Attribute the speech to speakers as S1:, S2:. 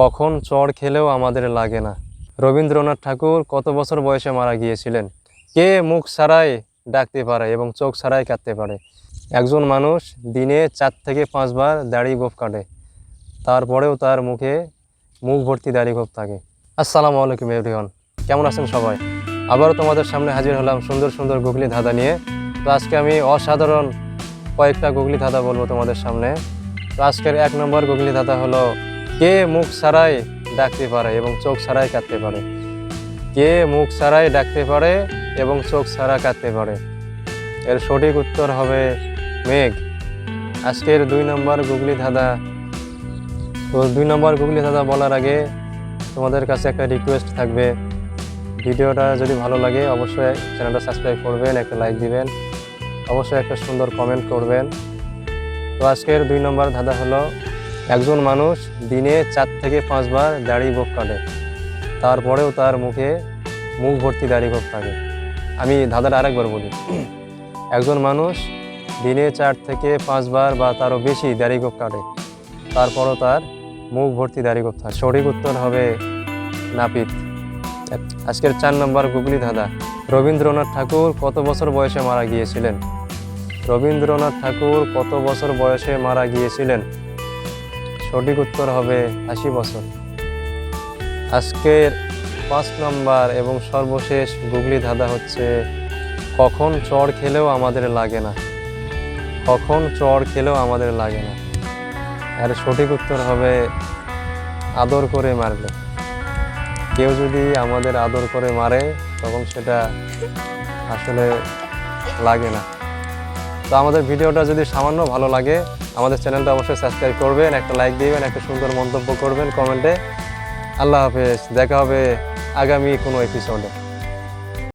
S1: কখন চড় খেলেও আমাদের লাগে না। রবীন্দ্রনাথ ঠাকুর কত বছর বয়সে মারা গিয়েছিলেন? কে মুখ ছাড়াই ডাকতে পারে এবং চোখ ছাড়াই কাটতে পারে? একজন মানুষ দিনে চার থেকে পাঁচবার দাড়ি গোফ কাটে তারপরেও তার মুখে মুখ ভর্তি দাড়ি গোপ থাকে। আসসালামু আলাইকুম এভরিওয়ান কেমন আছেন সবাই? আবারও তোমাদের সামনে হাজির হলাম সুন্দর সুন্দর গুগলি ধাঁধা নিয়ে। তো আজকে আমি অসাধারণ কয়েকটা গুগলি ধাঁধা বলব তোমাদের সামনে। তো আজকের এক নম্বর গুগলি ধাঁধা হলো কে মুখ ছাড়াই ডাকতে পারে এবং চোখ ছাড়াই কাটতে পারে? কে মুখ ছাড়াই ডাকতে পারে এবং চোখ ছাড়া কাটতে পারে? এর সঠিক উত্তর হবে মেঘ। আজকের দুই নম্বর গুগলি ধাঁধা। তো দুই নম্বর গুগলি ধাঁধা বলার আগে তোমাদের কাছে একটা রিকোয়েস্ট থাকবে। ভিডিওটা যদি ভালো লাগে অবশ্যই চ্যানেলটা সাবস্ক্রাইব করবেন, একটা লাইক দিবেন, অবশ্যই একটা সুন্দর কমেন্ট করবেন। তো আজকের দুই নম্বর ধাঁধা হলো একজন মানুষ দিনে চার থেকে পাঁচবার দাড়ি গোপ কাটে তারপরেও তার মুখে মুখ ভর্তি দাড়ি গোপ থাকে। আমি ধাঁধাটা আরেকবার বলি। একজন মানুষ দিনে চার থেকে পাঁচবার বা তারও বেশি দাড়ি গোপ কাটে তারপরও তার মুখ ভর্তি দাড়ি গোপ থাকে। সঠিক উত্তর হবে নাপিত। আজকের চার নম্বর গুগলি ধাঁধা। রবীন্দ্রনাথ ঠাকুর কত বছর বয়সে মারা গিয়েছিলেন? রবীন্দ্রনাথ ঠাকুর কত বছর বয়সে মারা গিয়েছিলেন? সঠিক উত্তর হবে আশি বছর। আজকের পাঁচ নম্বর এবং সর্বশেষ গুগলি ধাঁধা হচ্ছে, কখন চড় খেলেও আমাদের লাগে না। কখন চড় খেলেও আমাদের লাগে না। আর সঠিক উত্তর হবে, আদর করে মারলে কেউ যদি আমাদের আদর করে মারে, তখন সেটা আসলে লাগে না। তো আমাদের ভিডিওটা যদি সামান্য ভালো লাগে আমাদের চ্যানেলটা অবশ্যই সাবস্ক্রাইব করবেন, একটা লাইক দিবেন, একটা সুন্দর মন্তব্য করবেন কমেন্টে। আল্লাহ হাফেজ, দেখা হবে আগামী কোনো এপিসোডে